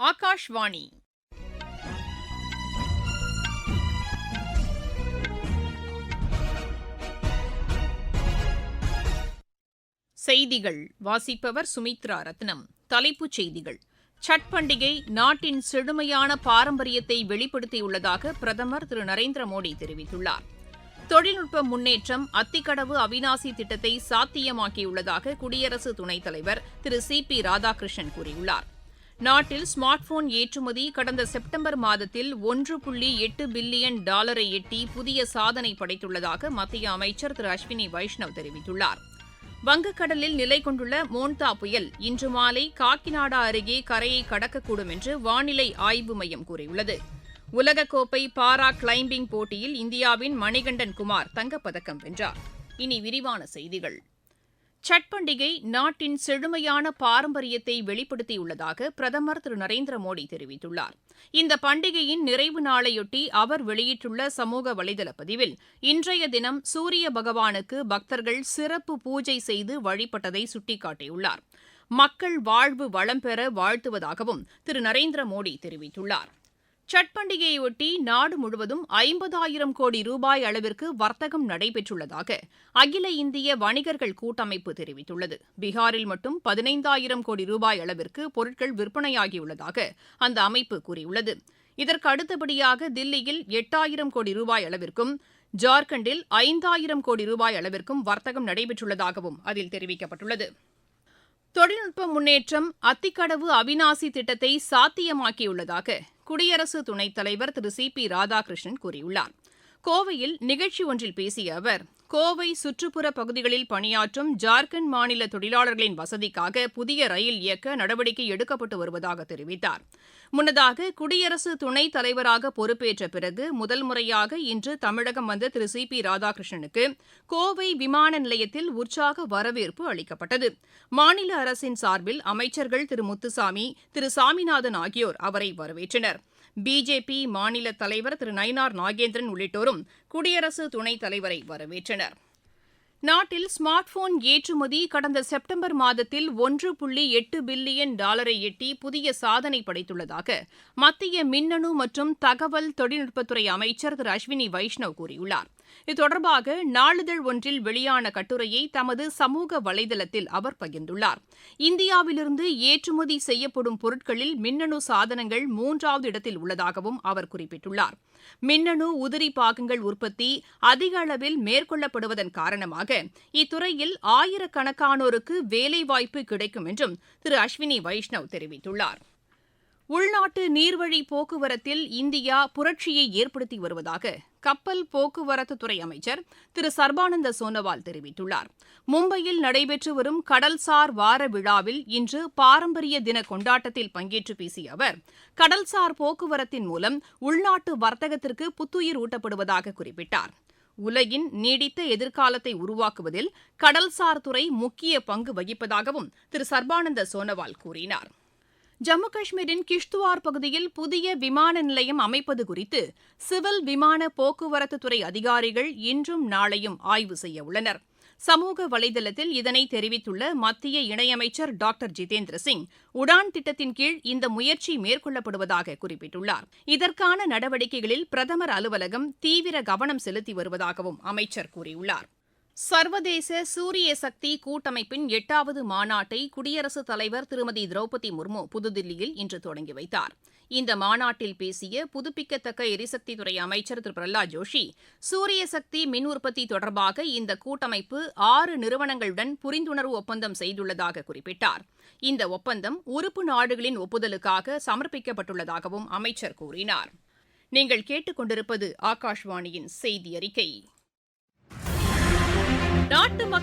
ஆகாஷ்வாணி. செய்திகள். வாசிப்பவர் சுமித்ரா ரத்னம். தலைப்புச் செய்திகள். சட் பண்டிகை நாட்டின் செழுமையான பாரம்பரியத்தை வெளிப்படுத்தியுள்ளதாக பிரதமர் திரு நரேந்திர மோடி தெரிவித்துள்ளார். தொழில்நுட்ப முன்னேற்றம் அத்திக்கடவு அவினாசி திட்டத்தை சாத்தியமாக்கியுள்ளதாக குடியரசு துணைத் தலைவர் திரு சி பி ராதாகிருஷ்ணன் கூறியுள்ளார். நாட்டில் ஸ்மார்ட் போன் ஏற்றுமதி கடந்த செப்டம்பர் மாதத்தில் ஒன்று புள்ளி எட்டு பில்லியன் டாலரை எட்டி புதிய சாதனை படைத்துள்ளதாக மத்திய அமைச்சர் திரு அஸ்வினி வைஷ்ணவ் தெரிவித்துள்ளார். வங்கக்கடலில் நிலை கொண்டுள்ள மோன்தா புயல் இன்று மாலை காக்கிநாடா அருகே கரையை கடக்கக்கூடும் என்று வானிலை ஆய்வு மையம் கூறியுள்ளது. உலகக்கோப்பை பாரா கிளைம்பிங் போட்டியில் இந்தியாவின் மணிகண்டன் குமார் தங்கப்பதக்கம் வென்றார். இனி விரிவான செய்திகள். சட் பண்டிகை நாட்டின் செழுமையான பாரம்பரியத்தை வெளிப்படுத்தியுள்ளதாக பிரதமர் திரு. நரேந்திர மோடி தெரிவித்துள்ளார். இந்த பண்டிகையின் நிறைவு நாளையொட்டி அவர் வெளியிட்டுள்ள சமூக வலைதள பதிவில் இன்றைய தினம் சூரிய பகவானுக்கு பக்தர்கள் சிறப்பு பூஜை செய்து வழிபட்டதை சுட்டிக்காட்டியுள்ளார். மக்கள் வாழ்வு வளம் பெற வாழ்த்துவதாகவும் திரு. நரேந்திர மோடி தெரிவித்துள்ளார். சட் பண்டிகையொட்டி நாடு முழுவதும் ஐம்பதாயிரம் கோடி ரூபாய் அளவிற்கு வர்த்தகம் நடைபெற்றுள்ளதாக அகில இந்திய வணிகர்கள் கூட்டமைப்பு தெரிவித்துள்ளது. பீகாரில் மட்டும் பதினைந்தாயிரம் கோடி ரூபாய் அளவிற்கு பொருட்கள் விற்பனையாகியுள்ளதாக அந்த அமைப்பு கூறியுள்ளது. இதற்கு அடுத்தபடியாக தில்லியில் எட்டாயிரம் கோடி ரூபாய் அளவிற்கும் ஜார்க்கண்டில் ஐந்தாயிரம் கோடி ரூபாய் அளவிற்கும் வர்த்தகம் நடைபெற்றுள்ளதாகவும் அதில் தெரிவிக்கப்பட்டுள்ளது. தொழில்நுட்ப முன்னேற்றம் அத்திக்கடவு அவினாசி திட்டத்தை சாத்தியமாக்கியுள்ளதாக குடியரசு துணைத் தலைவர் திரு சி பி ராதாகிருஷ்ணன் கூறியுள்ளார். கோவையில் நிகழ்ச்சி ஒன்றில் பேசிய அவர் கோவை சுற்றுப்புற பகுதிகளில் பணியாற்றும் ஜார்க்கண்ட் மாநில தொழிலாளர்களின் வசதிக்காக புதிய ரயில் இயக்க நடவடிக்கை எடுக்கப்பட்டு வருவதாக தெரிவித்தார். முன்னதாக குடியரசு துணைத் தலைவராக பொறுப்பேற்ற பிறகு முதல் முறையாக இன்று தமிழகம் வந்த திரு சி பி ராதாகிருஷ்ணனுக்கு கோவை விமான நிலையத்தில் உற்சாக வரவேற்பு அளிக்கப்பட்டது. மாநில அரசின் சார்பில் அமைச்சர்கள் திரு முத்துசாமி திரு சாமிநாதன் ஆகியோர் அவரை வரவேற்றனர். பிஜேபி மாநில தலைவர் திரு நயினார் நாகேந்திரன் உள்ளிட்டோரும் குடியரசு துணைத் தலைவரை வரவேற்றனர். நாட்டில் ஸ்மார்ட் போன் ஏற்றுமதி கடந்த செப்டம்பர் மாதத்தில் ஒன்று புள்ளி எட்டு பில்லியன் டாலரை எட்டி புதிய சாதனை படைத்துள்ளதாக மத்திய மின்னணு மற்றும் தகவல் தொழில்நுட்பத்துறை அமைச்சர் திரு அஸ்வினி வைஷ்ணவ் கூறியுள்ளார். இது தொடர்பாக நாளிதழ் ஒன்றில் வெளியான கட்டுரையை தமது சமூக வலைதளத்தில் அவர் பகிர்ந்துள்ளார். இந்தியாவிலிருந்து ஏற்றுமதி செய்யப்படும் பொருட்களில் மின்னணு சாதனங்கள் மூன்றாவது இடத்தில் உள்ளதாகவும் அவர் குறிப்பிட்டுள்ளார். மின்னணு உதிரி பாகங்கள் உற்பத்தி அதிக அளவில் மேற்கொள்ளப்படுவதன் காரணமாக இத்துறையில் ஆயிரக்கணக்கானோருக்கு வேலைவாய்ப்பு கிடைக்கும் என்றும் திரு அஸ்வினி வைஷ்ணவ் தெரிவித்துள்ளார். உள்நாட்டு நீர்வழி போக்குவரத்தில் இந்தியா புரட்சியை ஏற்படுத்தி வருவதாக கப்பல் போக்குவரத்துத்துறை அமைச்சர் திரு சர்பானந்த சோனோவால் தெரிவித்துள்ளார். மும்பையில் நடைபெற்று வரும் கடல்சார் வார விழாவில் இன்று பாரம்பரிய தின கொண்டாட்டத்தில் பங்கேற்று பேசிய அவர் கடல்சார் போக்குவரத்தின் மூலம் உள்நாட்டு வர்த்தகத்திற்கு புத்துயிர் ஊட்டப்படுவதாக குறிப்பிட்டார். உலகின் நீடித்த எதிர்காலத்தை உருவாக்குவதில் கடல்சார் துறை முக்கிய பங்கு வகிப்பதாகவும் திரு சர்பானந்த சோனோவால் கூறினார். ஜம்மு காஷ்மீரின் கிஷ்துவார் பகுதியில் புதிய விமான நிலையம் அமைப்பது குறித்து சிவில் விமான போக்குவரத்துத்துறை அதிகாரிகள் இன்றும் நாளையும் ஆய்வு செய்ய உள்ளனர். சமூக வலைதளத்தில் இதனை தெரிவித்துள்ள மத்திய இணையமைச்சர் டாக்டர் ஜிதேந்திர சிங் உடான் திட்டத்தின் கீழ் இந்த முயற்சி மேற்கொள்ளப்படுவதாக குறிப்பிட்டுள்ளார். இதற்கான நடவடிக்கைகளில் பிரதமர் அலுவலகம் தீவிர கவனம் செலுத்தி வருவதாகவும் அமைச்சர் கூறியுள்ளார். சர்வதேச சூரிய சக்தி கூட்டமைப்பின் எட்டாவது மாநாட்டை குடியரசுத் தலைவர் திருமதி திரௌபதி முர்மு புதுதில்லியில் இன்று தொடங்கி வைத்தார். இந்த மாநாட்டில் பேசிய புதுப்பிக்கத்தக்க எரிசக்தித்துறை அமைச்சர் திரு. பிரஹ்லாத் ஜோஷி சூரிய சக்தி மின் உற்பத்தி தொடர்பாக இந்த கூட்டமைப்பு ஆறு நிறுவனங்களுடன் புரிந்துணர்வு ஒப்பந்தம் செய்துள்ளதாக குறிப்பிட்டார். இந்த ஒப்பந்தம் உறுப்பு நாடுகளின் ஒப்புதலுக்காக சமர்ப்பிக்கப்பட்டுள்ளதாகவும் அமைச்சர் கூறினார். நீங்கள் கேட்டுக்கொண்டிருப்பது ஆகாஷ்வாணியின் செய்தி அறிக்கை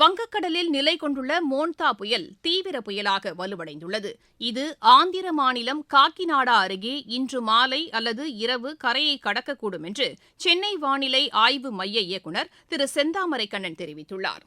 வங்கக்கடலில் நிலை கொண்டுள்ள மோன்தா புயல் தீவிர புயலாக வலுவடைந்துள்ளது. இது ஆந்திர மாநிலம் காக்கிநாடா அருகே இன்று மாலை அல்லது இரவு கரையை கடக்கக்கூடும் என்று சென்னை வானிலை ஆய்வு மைய இயக்குநர் திரு செந்தாமரை கண்ணன் தெரிவித்துள்ளார்.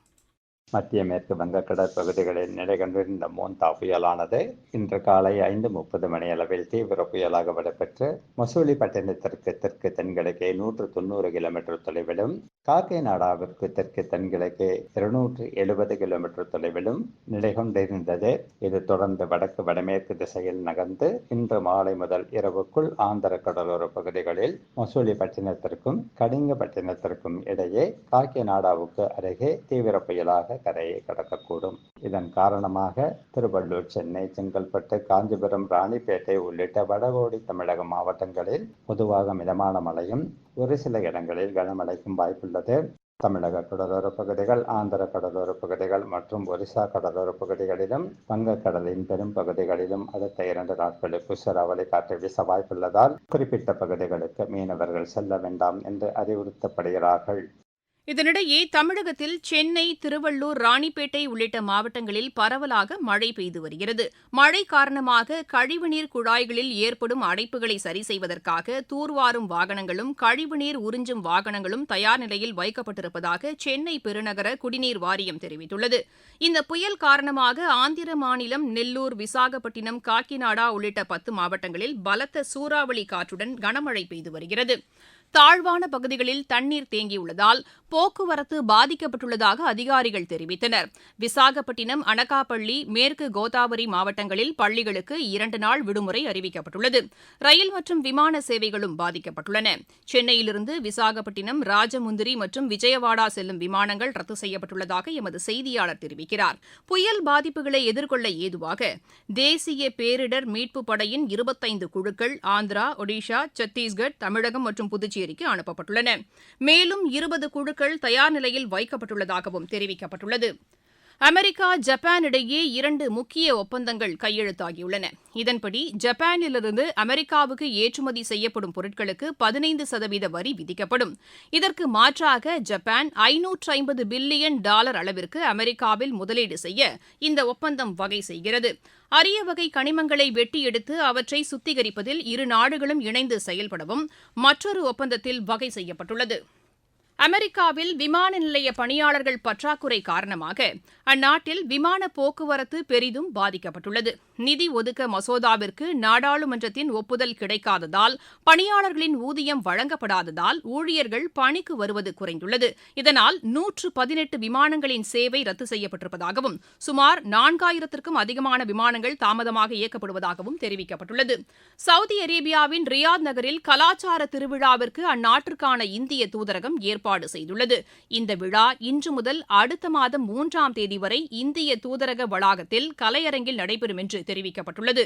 மத்திய மேற்கு வங்கக்கடல் பகுதிகளில் நிலை கொண்டிருந்த மோந்தா புயலானது இன்று காலை ஐந்து முப்பது மணியளவில் தீவிர புயலாக வலுப்பெற்று மசூலிப்பட்டினத்திற்கு தெற்கு தென்கிழக்கே நூற்று தொண்ணூறு கிலோமீட்டர் தொலைவிலும் காக்கேநாடாவிற்கு தெற்கு தென்கிழக்கே இருநூற்று எழுபது கிலோமீட்டர் தொலைவிலும் நிலை கொண்டிருந்தது. இது தொடர்ந்து வடக்கு வடமேற்கு திசையில் நகர்ந்து இன்று மாலை முதல் இரவுக்குள் ஆந்திர கடலோர பகுதிகளில் மசூலிப்பட்டினத்திற்கும் கடிங்கப்பட்டினத்திற்கும் இடையே காக்கேநாடாவுக்கு அருகே தீவிர புயலாக கரையை கடக்கக்கூடும். இதன் காரணமாக திருவள்ளூர் சென்னை செங்கல்பட்டு காஞ்சிபுரம் ராணிப்பேட்டை உள்ளிட்ட வடகோடி தமிழக மாவட்டங்களில் பொதுவாக மிதமான மழையும் ஒரு சில இடங்களில் கனமழைக்கும் வாய்ப்புள்ளது. தமிழக கடலோர பகுதிகள் ஆந்திர கடலோர பகுதிகள் மற்றும் ஒரிசா கடலோர பகுதிகளிலும் வங்கக்கடலின் பெரும் பகுதிகளிலும் அடுத்த இரண்டு நாட்களுக்கு சூறாவளி காற்று வீச வாய்ப்புள்ளதால் குறிப்பிட்ட பகுதிகளுக்கு மீனவர்கள் செல்ல வேண்டாம் என்று அறிவுறுத்தப்படுகிறார்கள். இதனிடையே தமிழகத்தில் சென்னை திருவள்ளூர் ராணிப்பேட்டை உள்ளிட்ட மாவட்டங்களில் பரவலாக மழை பெய்து வருகிறது. மழை காரணமாக கழிவுநீர் குழாய்களில் ஏற்படும் அடைப்புகளை சரி செய்வதற்காக தூர்வாரும் வாகனங்களும் கழிவுநீர் உறிஞ்சும் வாகனங்களும் தயார் நிலையில் வைக்கப்பட்டிருப்பதாக சென்னை பெருநகர குடிநீர் வாரியம் தெரிவித்துள்ளது. இந்த புயல் காரணமாக ஆந்திர மாநிலம் நெல்லூர் விசாகப்பட்டினம் காக்கிநாடா உள்ளிட்ட பத்து மாவட்டங்களில் பலத்த சூறாவளி காற்றுடன் கனமழை பெய்து வருகிறது. தாழ்வான பகுதிகளில் தண்ணீர் தேங்கியுள்ளதால் போக்குவரத்து பாதிக்கப்பட்டுள்ளதாக அதிகாரிகள் தெரிவித்தனர். விசாகப்பட்டினம் அனகாப்பள்ளி மேற்கு கோதாவரி மாவட்டங்களில் பள்ளிகளுக்கு இரண்டு நாள் விடுமுறை அறிவிக்கப்பட்டுள்ளது. ரயில் மற்றும் விமான சேவைகளும் பாதிக்கப்பட்டுள்ளன. சென்னையிலிருந்து விசாகப்பட்டினம் ராஜமுந்திரி மற்றும் விஜயவாடா செல்லும் விமானங்கள் ரத்து செய்யப்பட்டுள்ளதாக எமது செய்தியாளர் தெரிவிக்கிறார். புயல் பாதிப்புகளை எதிர்கொள்ள ஏதுவாக தேசிய பேரிடர் மீட்புப் படையின் இருபத்தைந்து குழுக்கள் ஆந்திரா ஒடிஷா சத்தீஸ்கர் தமிழகம் மற்றும் புதுச்சேரி புதுச்சேரிக்கு அனுப்பப்பட்டுள்ளன மேலும் இருபது குழுக்கள் தயார் நிலையில் வைக்கப்பட்டுள்ளதாகவும் தெரிவிக்கப்பட்டுள்ளது. அமெரிக்கா ஜப்பான் இடையே இரண்டு முக்கிய ஒப்பந்தங்கள் கையெழுத்தாகியுள்ளன. இதன்படி ஜப்பானிலிருந்து அமெரிக்காவுக்கு ஏற்றுமதி செய்யப்படும் பொருட்களுக்கு பதினைந்து சதவீத வரி விதிக்கப்படும். இதற்கு மாற்றாக ஜப்பான் ஐநூற்று ஐம்பது பில்லியன் டாலர் அளவிற்கு அமெரிக்காவில் முதலீடு செய்ய இந்த ஒப்பந்தம் வகை செய்கிறது. அரிய வகை கனிமங்களை வெட்டி எடுத்து அவற்றை சுத்திகரிப்பதில் இரு நாடுகளும் இணைந்து செயல்படவும் மற்றொரு ஒப்பந்தத்தில் வகை செய்யப்பட்டுள்ளது. அமெரிக்காவில் விமான நிலைய பணியாளர்கள் பற்றாக்குறை காரணமாக அந்நாட்டில் விமான போக்குவரத்து பெரிதும் பாதிக்கப்பட்டுள்ளது. நிதி ஒதுக்க மசோதாவிற்கு நாடாளுமன்றத்தின் ஒப்புதல் கிடைக்காததால் பணியாளர்களின் ஊதியம் வழங்கப்படாததால் ஊழியர்கள் பணிக்கு வருவது குறைந்துள்ளது. இதனால் நூற்று பதினெட்டு விமானங்களின் சேவை ரத்து செய்யப்பட்டிருப்பதாகவும் சுமார் நான்காயிரத்திற்கும் அதிகமான விமானங்கள் தாமதமாக இயக்கப்படுவதாகவும் தெரிவிக்கப்பட்டுள்ளது. சவுதி அரேபியாவின் ரியாத் நகரில் கலாச்சார திருவிழாவிற்கு அந்நாட்டிற்கான இந்திய தூதரகம் ஏற்பாடு ஏற்பாடு செய்துள்ளது. இந்த விழா இன்று முதல் அடுத்த மாதம் மூன்றாம் தேதி வரை இந்திய தூதரக வளாகத்தில் கலையரங்கில் நடைபெறும் என்று தெரிவிக்கப்பட்டுள்ளது.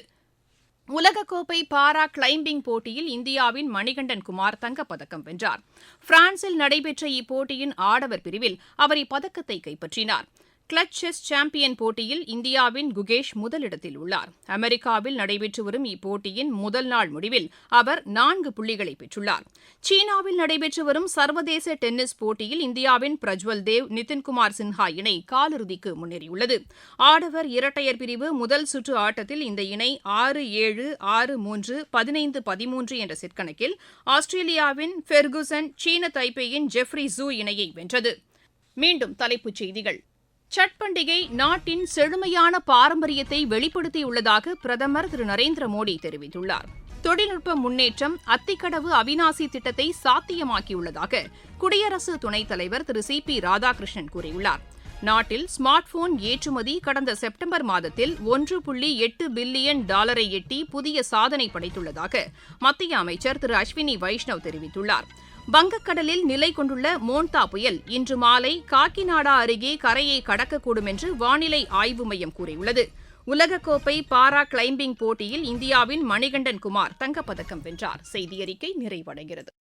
உலகக்கோப்பை பாரா கிளைம்பிங் போட்டியில் இந்தியாவின் மணிகண்டன் குமார் தங்கப்பதக்கம் வென்றார். பிரான்சில் நடைபெற்ற இப்போட்டியின் ஆடவர் பிரிவில் அவர் இப்பதக்கத்தை கைப்பற்றினார். கிளட்ச் செஸ் சாம்பியன் போட்டியில் இந்தியாவின் குகேஷ் முதலிடத்தில் உள்ளார். அமெரிக்காவில் நடைபெற்று வரும் இப்போட்டியின் முதல் நாள் முடிவில் அவர் நான்கு புள்ளிகளை பெற்றுள்ளார். சீனாவில் நடைபெற்று வரும் சர்வதேச டென்னிஸ் போட்டியில் இந்தியாவின் பிரஜ்வல் தேவ் நிதின்குமார் சின்ஹா இணை காலிறுதிக்கு முன்னேறியுள்ளது. ஆடவர் இரட்டையர் பிரிவு முதல் சுற்று ஆட்டத்தில் இந்த இணை ஆறு ஏழு ஆறு மூன்று பதினைந்து பதிமூன்று என்ற செட் கணக்கில் ஆஸ்திரேலியாவின் ஃபெர்குசன் சீன தைப்பேயின் ஜெஃப்ரி ஜூ இணையை வென்றது. மீண்டும் தலைப்புச் செய்திகள். சட் பண்டிகை நாட்டின் செழுமையான பாரம்பரியத்தை வெளிப்படுத்தியுள்ளதாக பிரதமர் திரு. நரேந்திர மோடி தெரிவித்துள்ளார். தொழில்நுட்ப முன்னேற்றம் அத்திக்கடவு அவினாசி திட்டத்தை சாத்தியமாக்கியுள்ளதாக குடியரசு துணைத் தலைவர் திரு. சி. பி. ராதாகிருஷ்ணன் கூறியுள்ளார். நாட்டில் ஸ்மார்ட் போன் ஏற்றுமதி கடந்த செப்டம்பர் மாதத்தில் ஒன்று புள்ளி எட்டு பில்லியன் டாலரை எட்டி புதிய சாதனை படைத்துள்ளதாக மத்திய அமைச்சர் திரு. அஸ்வினி வைஷ்ணவ் தெரிவித்துள்ளார். வங்கக்கடலில் நிலை கொண்டுள்ள மோன்தா புயல் இன்று மாலை காக்கிநாடா அருகே கரையை கடக்கக்கூடும் என்று வானிலை ஆய்வு மையம் கூறியுள்ளது. உலகக்கோப்பை பாரா கிளைம்பிங் போட்டியில் இந்தியாவின் மணிகண்டன் குமார் தங்கப்பதக்கம் வென்றார். செய்தியறிக்கை நிறைவடைகிறது.